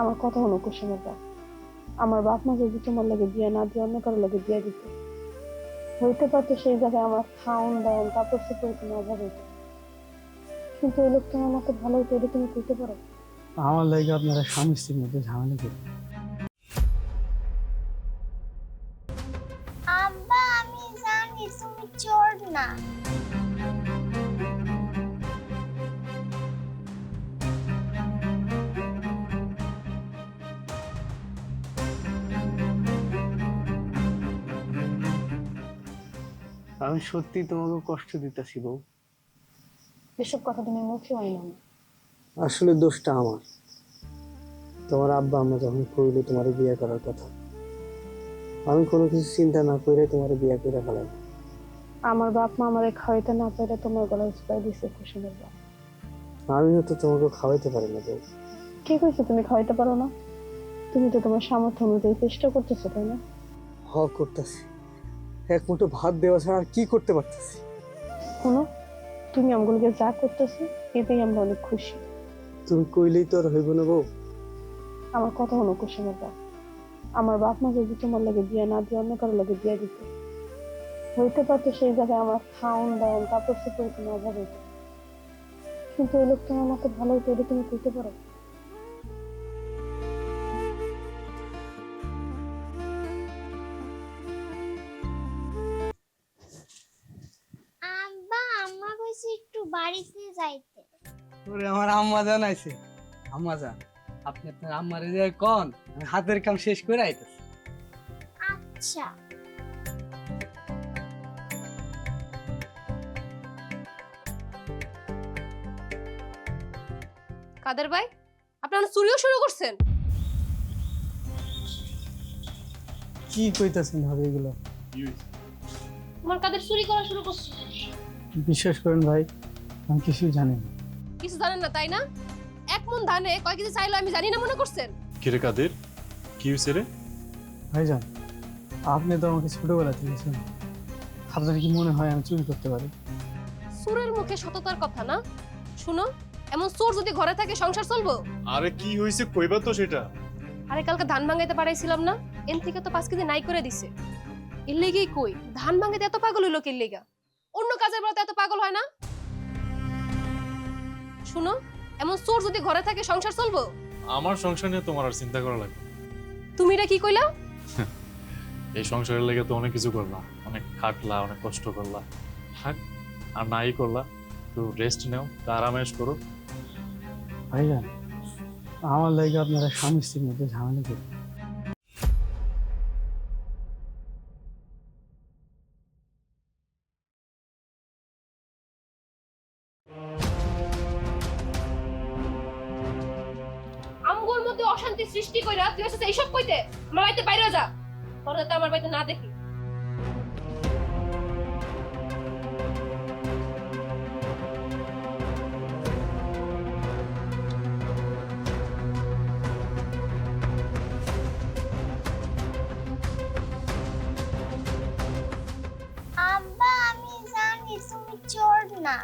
আমার কথা হলো কুসুমের বাপ আমার বাপ মা যদি তোমার লাগে বিয়ে না দিয়ে অন্য কারও লাগে বিয়ে দিত হইতে পারতো সেই জায়গায় আমার খাওন দাওন কাপড় চোপড় কোনো অভাব হইতো। কিন্তু এই লোক তোমার মতো ভালো হইতো এটা তুমি করতে পারো? আমার লাগে আপনারা স্বামী স্ত্রীর মধ্যে ঝামেলা করেন আব্বা আমি জানি তুমি চোর না। আমি সত্যি তোমাকে কষ্ট দিতেছি বউ। এসব কথা তুমি মুখে হয় না। আসলে দোষটা আমার। তোমার আব্বা আম্মা যখন কইলো তোমার বিয়ে করার কথা আমি কোনো কিছু চিন্তা না করে তোমার বিয়ে করে ফেলাই আমার বাপ মা আমারে খাওয়াইতে না পারে তোমার গলায় চুপাই দিছে কুসুমের বাপ আমিও তো তোমাকে খাওয়াইতে পারি না বউ। কে কইছে তুমি খাওয়াইতে পারো না? তুমি তো তোমার সামর্থ্য অনুযায়ী চেষ্টা করতেছো তাই না? হ করতেছি। এক মুঠো ভাত দেওয়া ছাড়া আর কি করতে পারতেছি? শোনো তুমি আমগুলোকে যা করতেছো এতেই আমরা অনেক খুশি। তুমি কইলেই তো আর হইব না বউ। আমার কথা হলো কুসুমের বাপ আমার বাপ মা যদি তোমার লাগে বিয়ে না দিয়ে অন্য কারও লাগে বিয়ে দিত হইতে পারতো সেই জায়গায় আমার খাওন দাওন কাপড় চোপড় কোনো অভাব হইতো কিন্তু ওই লোক তোমার মতো ভালো হইতো এটা তুমি করতে পারো। বাড়িতে যাইতে। ওরে আমার আম্মা জান আইছে আম্মা জান আপনি আপনার আম্মারে যে কন আমি হাতের কাম শেষ করে আইতেছি। আচ্ছা। কাদের ভাই আপনারা চুরিও শুরু করছেন? কি কইতাছেন ভাবে এগুলো? আমার কাদের চুরি করা শুরু করছে বিশ্বাস করেন ভাই আমি কিছুই জানি না। কিছু জানেন না তাই না? এক মন ধানে কয় কেজি চাইলো আমি জানি না মনে করছেন? কিরে কাদের? কি হয়েছে রে? ভাইজান আপনি তো আমাকে ছোটবেলা থেকে চেনেন। আপনার কি মনে হয় আমি চুরি করতে পারি? সুরের মুখে সততার কথা না? শুনো এমন চোর যদি ঘরে থাকে সংসার চলবো? আরে কি হয়েছে কইবা তো সেটা। আরে কালকে ধান ভাঙাইতে পারাইছিলাম না এন থেকে তো পাঁচ কেজি নাই করে দিছে। এর লেগেই কই ধান ভাঙাইতে এত পাগল হইল কি লেগা? অন্য কাজের বেলাতে এত পাগল হয় না? শুনো এমন চোর যদি ঘরে থাকে সংসার চলবো? আমার সংসার নিয়ে তোমার আর চিন্তা করা লাগবে তুমি এটা কি কইলা? এই সংসারের লেগে তো অনেক কিছু করলা। অনেক খাটলা অনেক কষ্ট করলা। থাক আর নাই করলা। একটু রেস্ট নাও আরামেশ করো। ভাইজান আমার লাগে আপনারা স্বামী স্ত্রীর মধ্যে ঝামেলা করেন মধ্যে অশান্তি সৃষ্টি করে তুই আসছিস এইসব কইতে আমার বাড়িতে বাইরে যা। পরে তো আমার বাড়িতে না দেখি। আব্বা, আমি জানি তুমি চোর না।